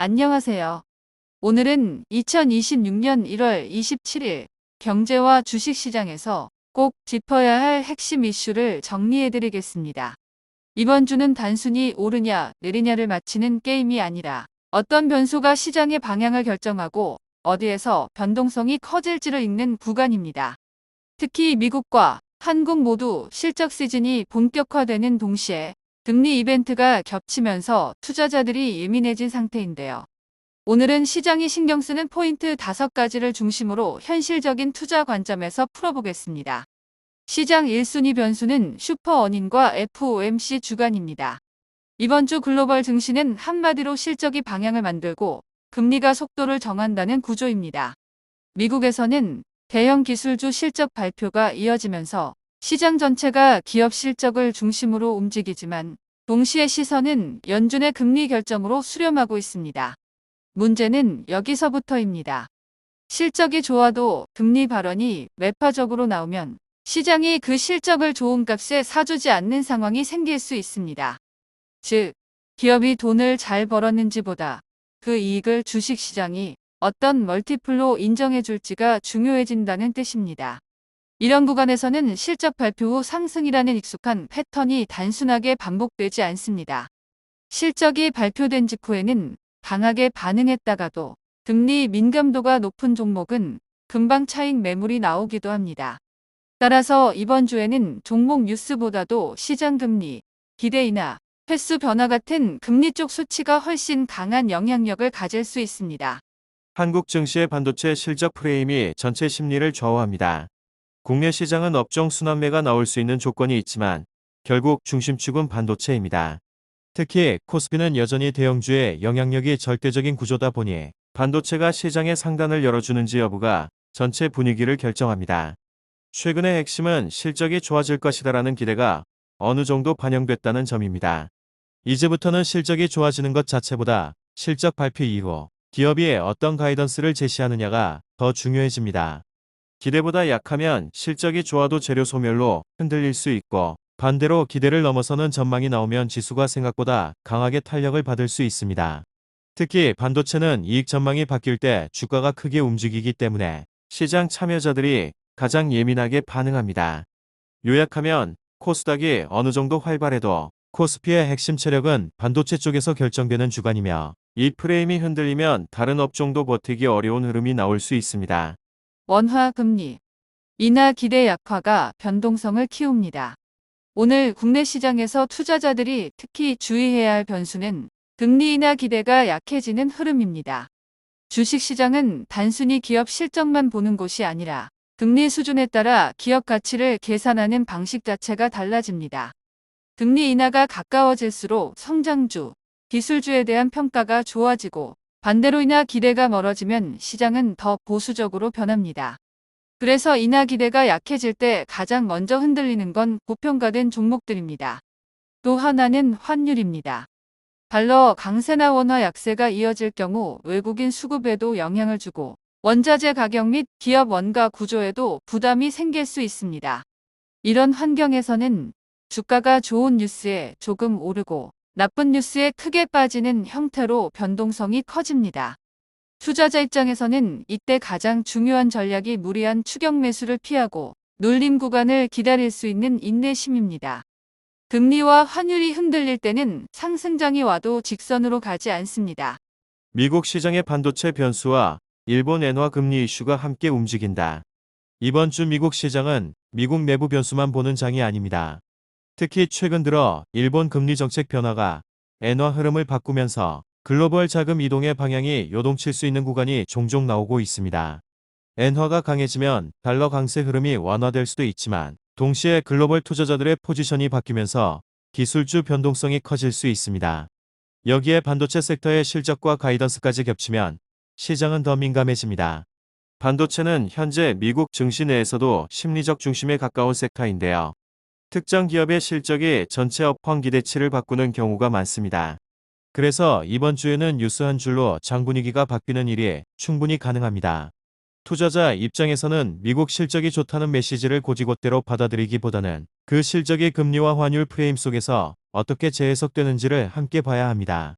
안녕하세요. 오늘은 2026년 1월 27일 경제와 주식시장에서 꼭 짚어야 할 핵심 이슈를 정리해 드리겠습니다. 이번 주는 단순히 오르냐, 내리냐를 맞히는 게임이 아니라 어떤 변수가 시장의 방향을 결정하고 어디에서 변동성이 커질지를 읽는 구간입니다. 특히 미국과 한국 모두 실적 시즌이 본격화되는 동시에 금리 이벤트가 겹치면서 투자자들이 예민해진 상태인데요. 오늘은 시장이 신경 쓰는 포인트 다섯 가지를 중심으로 현실적인 투자 관점에서 풀어보겠습니다. 시장 1순위 변수는 슈퍼 어닝과 FOMC 주간입니다. 이번 주 글로벌 증시는 한마디로 실적이 방향을 만들고 금리가 속도를 정한다는 구조입니다. 미국에서는 대형 기술주 실적 발표가 이어지면서 시장 전체가 기업 실적을 중심으로 움직이지만 동시에 시선은 연준의 금리 결정으로 수렴하고 있습니다. 문제는 여기서부터입니다. 실적이 좋아도 금리 발언이 매파적으로 나오면 시장이 그 실적을 좋은 값에 사주지 않는 상황이 생길 수 있습니다. 즉, 기업이 돈을 잘 벌었는지보다 그 이익을 주식시장이 어떤 멀티플로 인정해 줄지가 중요해진다는 뜻입니다. 이런 구간에서는 실적 발표 후 상승이라는 익숙한 패턴이 단순하게 반복되지 않습니다. 실적이 발표된 직후에는 강하게 반응했다가도 금리 민감도가 높은 종목은 금방 차익 매물이 나오기도 합니다. 따라서 이번 주에는 종목 뉴스보다도 시장 금리, 기대이나 횟수 변화 같은 금리 쪽 수치가 훨씬 강한 영향력을 가질 수 있습니다. 한국 증시의 반도체 실적 프레임이 전체 심리를 좌우합니다. 국내 시장은 업종 순환매가 나올 수 있는 조건이 있지만 결국 중심축은 반도체입니다. 특히 코스피는 여전히 대형주의 영향력이 절대적인 구조다 보니 반도체가 시장의 상단을 열어주는지 여부가 전체 분위기를 결정합니다. 최근의 핵심은 실적이 좋아질 것이다라는 기대가 어느 정도 반영됐다는 점입니다. 이제부터는 실적이 좋아지는 것 자체보다 실적 발표 이후 기업이 어떤 가이던스를 제시하느냐가 더 중요해집니다. 기대보다 약하면 실적이 좋아도 재료 소멸로 흔들릴 수 있고 반대로 기대를 넘어서는 전망이 나오면 지수가 생각보다 강하게 탄력을 받을 수 있습니다. 특히 반도체는 이익 전망이 바뀔 때 주가가 크게 움직이기 때문에 시장 참여자들이 가장 예민하게 반응합니다. 요약하면 코스닥이 어느 정도 활발해도 코스피의 핵심 체력은 반도체 쪽에서 결정되는 주간이며 이 프레임이 흔들리면 다른 업종도 버티기 어려운 흐름이 나올 수 있습니다. 원화 금리, 인하 기대 약화가 변동성을 키웁니다. 오늘 국내 시장에서 투자자들이 특히 주의해야 할 변수는 금리 인하 기대가 약해지는 흐름입니다. 주식시장은 단순히 기업 실적만 보는 곳이 아니라 금리 수준에 따라 기업 가치를 계산하는 방식 자체가 달라집니다. 금리 인하가 가까워질수록 성장주, 기술주에 대한 평가가 좋아지고 반대로 인하 기대가 멀어지면 시장은 더 보수적으로 변합니다. 그래서 인하 기대가 약해질 때 가장 먼저 흔들리는 건 고평가된 종목들입니다. 또 하나는 환율입니다. 달러 강세나 원화 약세가 이어질 경우 외국인 수급에도 영향을 주고 원자재 가격 및 기업 원가 구조에도 부담이 생길 수 있습니다. 이런 환경에서는 주가가 좋은 뉴스에 조금 오르고 나쁜 뉴스에 크게 빠지는 형태로 변동성이 커집니다. 투자자 입장에서는 이때 가장 중요한 전략이 무리한 추격 매수를 피하고 눌림 구간을 기다릴 수 있는 인내심입니다. 금리와 환율이 흔들릴 때는 상승장이 와도 직선으로 가지 않습니다. 미국 시장의 반도체 변수와 일본 엔화 금리 이슈가 함께 움직인다. 이번 주 미국 시장은 미국 내부 변수만 보는 장이 아닙니다. 특히 최근 들어 일본 금리 정책 변화가 엔화 흐름을 바꾸면서 글로벌 자금 이동의 방향이 요동칠 수 있는 구간이 종종 나오고 있습니다. 엔화가 강해지면 달러 강세 흐름이 완화될 수도 있지만 동시에 글로벌 투자자들의 포지션이 바뀌면서 기술주 변동성이 커질 수 있습니다. 여기에 반도체 섹터의 실적과 가이던스까지 겹치면 시장은 더 민감해집니다. 반도체는 현재 미국 증시 내에서도 심리적 중심에 가까운 섹터인데요. 특정 기업의 실적이 전체 업황 기대치를 바꾸는 경우가 많습니다. 그래서 이번 주에는 뉴스 한 줄로 장 분위기가 바뀌는 일이 충분히 가능합니다. 투자자 입장에서는 미국 실적이 좋다는 메시지를 고지곳대로 받아들이기보다는 그 실적이 금리와 환율 프레임 속에서 어떻게 재해석되는지를 함께 봐야 합니다.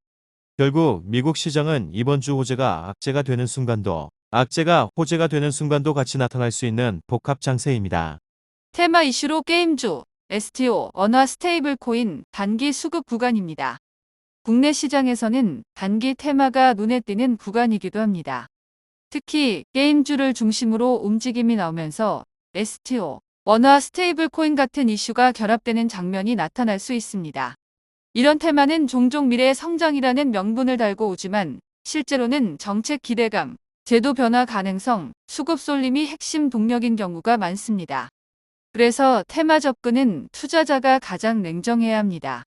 결국 미국 시장은 이번 주 호재가 악재가 되는 순간도 악재가 호재가 되는 순간도 같이 나타날 수 있는 복합 장세입니다. 테마 이슈로 게임주, STO, 원화 스테이블 코인 단기 수급 구간입니다. 국내 시장에서는 단기 테마가 눈에 띄는 구간이기도 합니다. 특히 게임주를 중심으로 움직임이 나오면서 STO, 원화 스테이블 코인 같은 이슈가 결합되는 장면이 나타날 수 있습니다. 이런 테마는 종종 미래의 성장이라는 명분을 달고 오지만 실제로는 정책 기대감, 제도 변화 가능성, 수급 쏠림이 핵심 동력인 경우가 많습니다. 그래서 테마 접근은 투자자가 가장 냉정해야 합니다.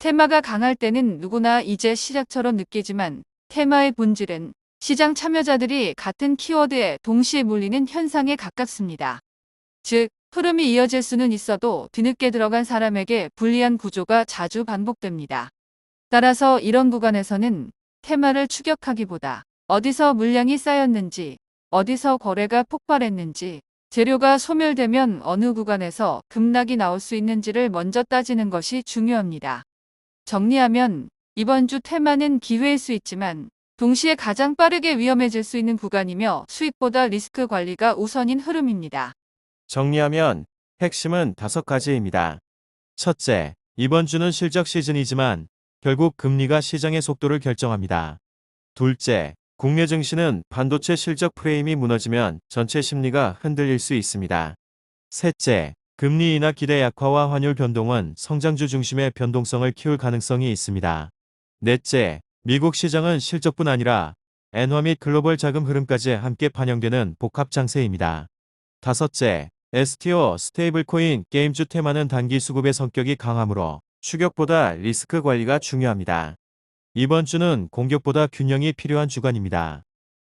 테마가 강할 때는 누구나 이제 시작처럼 느끼지만 테마의 본질은 시장 참여자들이 같은 키워드에 동시에 몰리는 현상에 가깝습니다. 즉, 흐름이 이어질 수는 있어도 뒤늦게 들어간 사람에게 불리한 구조가 자주 반복됩니다. 따라서 이런 구간에서는 테마를 추격하기보다 어디서 물량이 쌓였는지, 어디서 거래가 폭발했는지, 재료가 소멸되면 어느 구간에서 급락이 나올 수 있는지를 먼저 따지는 것이 중요합니다. 정리하면 이번 주 테마는 기회일 수 있지만 동시에 가장 빠르게 위험해질 수 있는 구간이며 수익보다 리스크 관리가 우선인 흐름입니다. 정리하면 핵심은 다섯 가지입니다. 첫째, 이번 주는 실적 시즌이지만 결국 금리가 시장의 속도를 결정합니다. 둘째, 국내 증시는 반도체 실적 프레임이 무너지면 전체 심리가 흔들릴 수 있습니다. 셋째, 금리 인하 기대 약화와 환율 변동은 성장주 중심의 변동성을 키울 가능성이 있습니다. 넷째, 미국 시장은 실적뿐 아니라 엔화 및 글로벌 자금 흐름까지 함께 반영되는 복합 장세입니다. 다섯째, STO 스테이블 코인 게임주 테마는 단기 수급의 성격이 강하므로 추격보다 리스크 관리가 중요합니다. 이번 주는 공격보다 균형이 필요한 주간입니다.